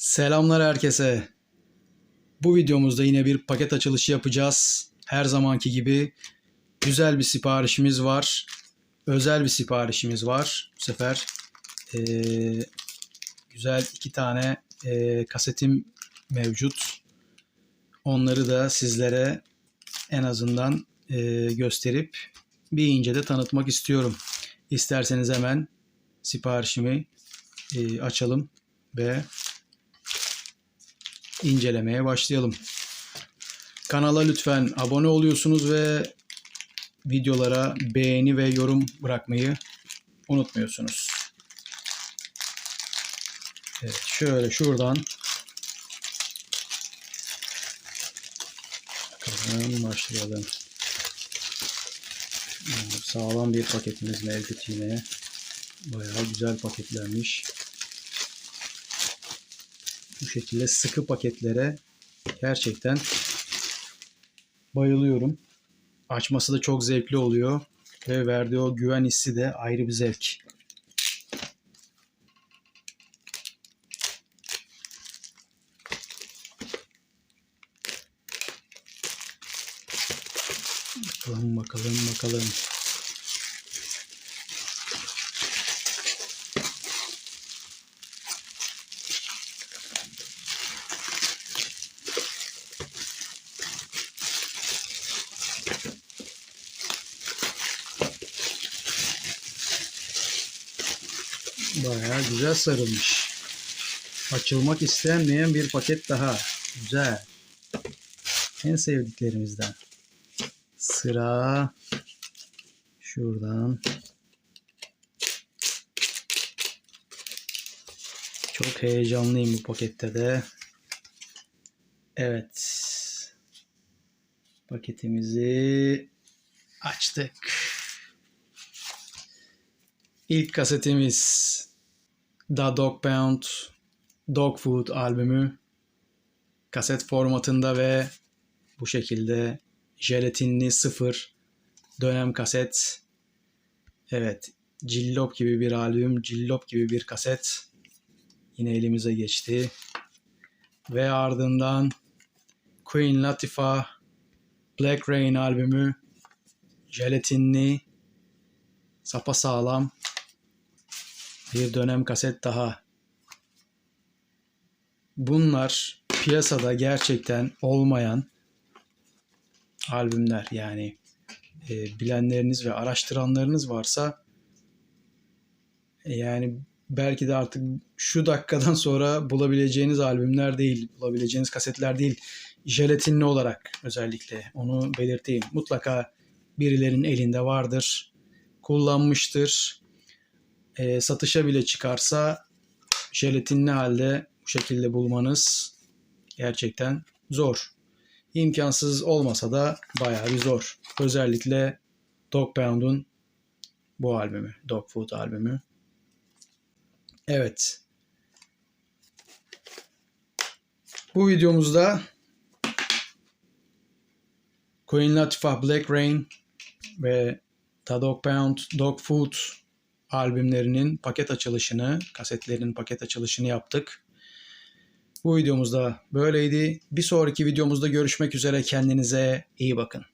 Selamlar herkese. Bu videomuzda yine bir paket açılışı yapacağız. Her zamanki gibi güzel bir siparişimiz var. Özel bir siparişimiz var. Bu sefer eee, güzel iki tane eee, kasetim mevcut. Onları da sizlere en azından eee, gösterip bir ince de tanıtmak istiyorum. İsterseniz hemen siparişimi eee, açalım ve incelemeye başlayalım. Kanala lütfen abone oluyorsunuz ve videolara beğeni ve yorum bırakmayı unutmuyorsunuz. Evet, şöyle şuradan bakalım başlayalım. Sağlam bir paketimiz mevcut yine. Bayağı güzel paketlenmiş. Bu şekilde sıkı paketlere gerçekten bayılıyorum. Açması da çok zevkli oluyor ve verdiği o güven hissi de ayrı bir zevk. Bakalım bakalım bakalım. Bayağı güzel sarılmış. Açılmak istenmeyen bir paket daha. Güzel. En sevdiklerimizden. Sıra şuradan. Çok heyecanlıyım bu pakette de. Evet. Paketimizi açtık. İlk kasetimiz The Dog Pound Dog Food albümü kaset formatında ve bu şekilde jelatinli sıfır dönem kaset. Evet, cillop gibi bir albüm, cillop gibi bir kaset. Yine elimize geçti. Ve ardından Queen Latifah Black Rain albümü jelatinli sapasağlam bir dönem kaset daha. Bunlar piyasada gerçekten olmayan albümler yani e, bilenleriniz ve araştıranlarınız varsa e, yani belki de artık şu dakikadan sonra bulabileceğiniz albümler değil, bulabileceğiniz kasetler değil. Jelatinli olarak özellikle onu belirteyim. Mutlaka birilerinin elinde vardır, kullanmıştır. E, satışa bile çıkarsa jelatinli halde bu şekilde bulmanız gerçekten zor. İmkansız olmasa da bayağı bir zor. Özellikle Dog Pound'un bu albümü, Dog Food albümü. Evet. Bu videomuzda Queen Latifah Black Rain ve The Dog Pound Dog Food albümlerinin paket açılışını, kasetlerin paket açılışını yaptık. Bu videomuzda böyleydi. Bir sonraki videomuzda görüşmek üzere. Kendinize iyi bakın.